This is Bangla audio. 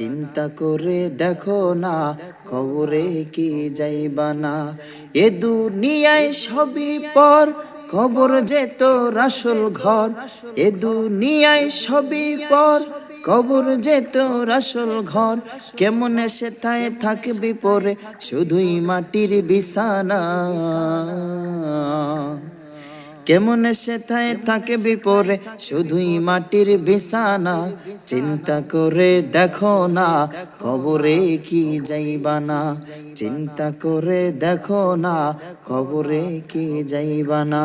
চিন্তা করে দেখো না কবরে কি যাইবা না। এ দুনিয়ায় সবই পর কবর যে তোর আসল ঘর। এ দুনিয়ায় সবই পর কবর যে তোর আসল ঘর। কেমন সেথায় থাকবি পরে, শুধুই মাটির বিছানা। কেমন সেথায় থাকে বিপরে শুধুই মাটির বিছানা। চিন্তা করে দেখো না, কবরে কি যাইবা না চিন্তা করে দেখো না, কবরে কি যাইবা না